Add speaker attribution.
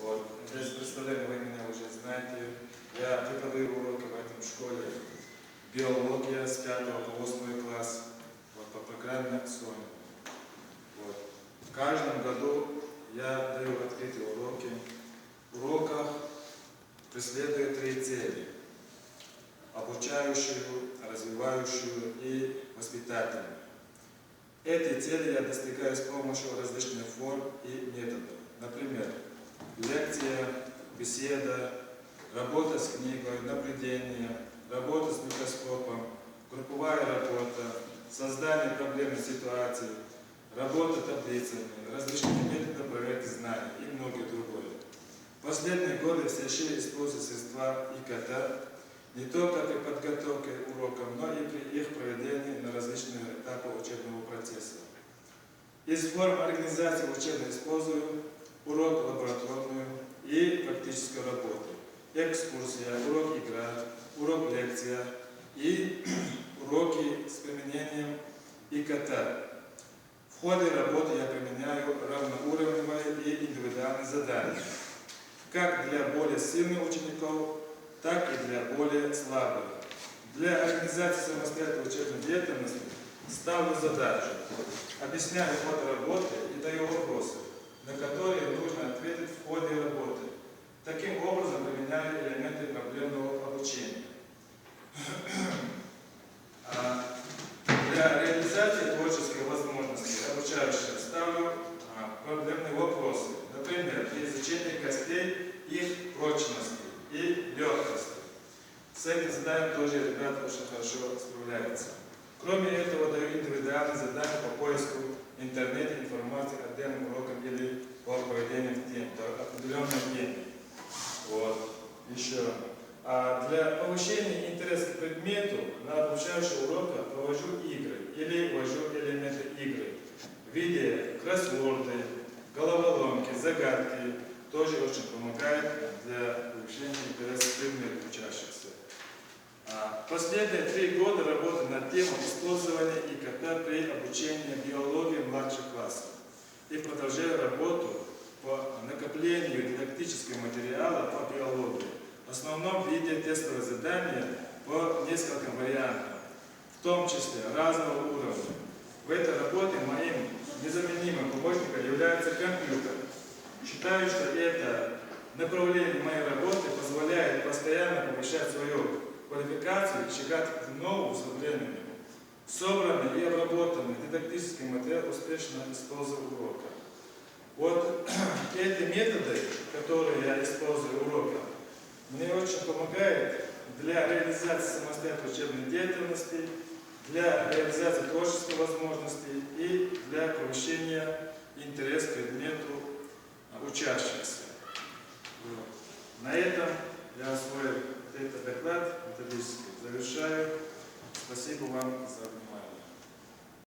Speaker 1: Вот. Без представления вы меня уже знаете. Я преподаю уроки в этом школе. Биология с 5 по 8 класс вот, по программе Sony. Вот. В каждом году я даю открытые уроки. В уроках преследую три цели. Обучающую, развивающую и воспитательную. Эти цели я достигаю с помощью различных форм и методов. Например, лекция, беседа, работа с книгой, наблюдение, работа с микроскопом, групповая работа, создание проблемной ситуации, работа таблицами, различные методы проверки знаний и многое другое. В последние годы все шире используют средства ИКТ не только при подготовке уроков, но и при их проведении на различных этапах учебного процесса. Из форм организации учебно использую урок лабораторную и практическую работу, экскурсия, урок игра, урок лекция и уроки с применением ИКТ. В ходе работы я применяю равноуровневые и индивидуальные задания, как для более сильных учеников, так и для более слабых. Для организации самостоятельной учебной деятельности ставлю задачу, объясняю ход работы и даю вопросы, на которые нужно ответить в ходе работы. Таким образом применяю элементы проблемного обучения. А Для реализации творческой возможности обучающих ставлю а, проблемные вопросы, например, для изучения костей, их прочности и легкости. С этим заданием тоже ребята очень хорошо справляются. Кроме этого, даю индивидуальные задания по поиску в информации о данном уроком или по проведению в день, то определенной теме. Вот. Еще. А для повышения интереса к предмету на обучающих уроках провожу игры или ввожу элементы игры в виде кроссворды, головоломки, загадки. Тоже очень помогает для повышения интереса к предмету учащихся. Последние три года работы над темой использования ИКТ при обучении биологии младших классов и продолжаю работу по накоплению дидактического материала по биологии, в основном в виде тестовых заданий по нескольким вариантам, в том числе разного уровня. В этой работе моим незаменимым помощником является компьютер. Считаю, что это направление моей работы позволяет постоянно повышать свою квалификацию и шагать к новым современным. Собранный и обработанный дидактический материал успешно использую в уроках. Вот эти методы, которые я использую в уроках, мне очень помогают для реализации самостоятельной учебной деятельности, для реализации творческих возможностей и для повышения интереса к предмету а, учащихся. Вот. На этом я Siku Wam